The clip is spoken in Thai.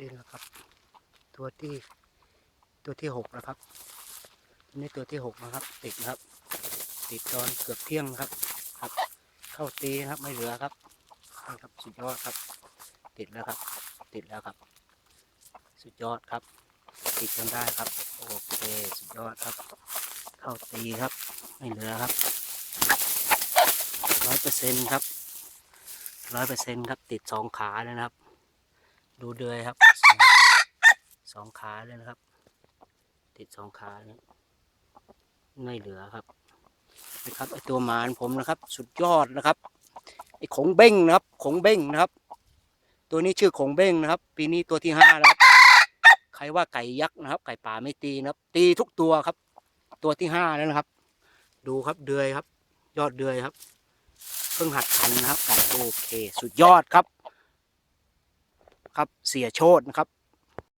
นี่นะครับ ตัวที่ตัวที่หกนะครับนี้ตัวที่หกนะครับ ติดนะครับ ติดตอนเกือบเที่ยงครับครับ เข้าตีนะครับไม่เหลือครับนี่ครับสุดยอดครับ ติดแล้วครับ ติดแล้วครับ สุดยอดครับ ติดจนได้ครับ โอเคสุดยอดครับ เข้าตีครับ ไม่เหลือครับร้อยเปอร์เซ็นต์ครับร้อยเปอร์เซ็นต์ครับ ติดสองขาเลยนะครับ ดูเดือยครับสองสองขาเลยนะครับ ติดสองขาเนี่ยไม่เหลือครับนะครับไอตัวหมานผมนะครับ สุดยอดนะครับไอขงเบ้งนะครับ ขงเบ้งนะครับ ตัวนี้ชื่อขงเบ้งนะครับ ปีนี้ตัวที่ห้าแล้วครับ ใครว่าไก่ยักษ์นะครับ ไก่ป่าไม่ตีนะครับ ตีทุกตัวครับ ตัวที่ห้าแล้วนะครับ ดูครับเดือยครับ ยอดเดือยครับ เพิ่งหัดคันนะครับไก่โอเค สุดยอดครับ ครับเสียโชดนะครับ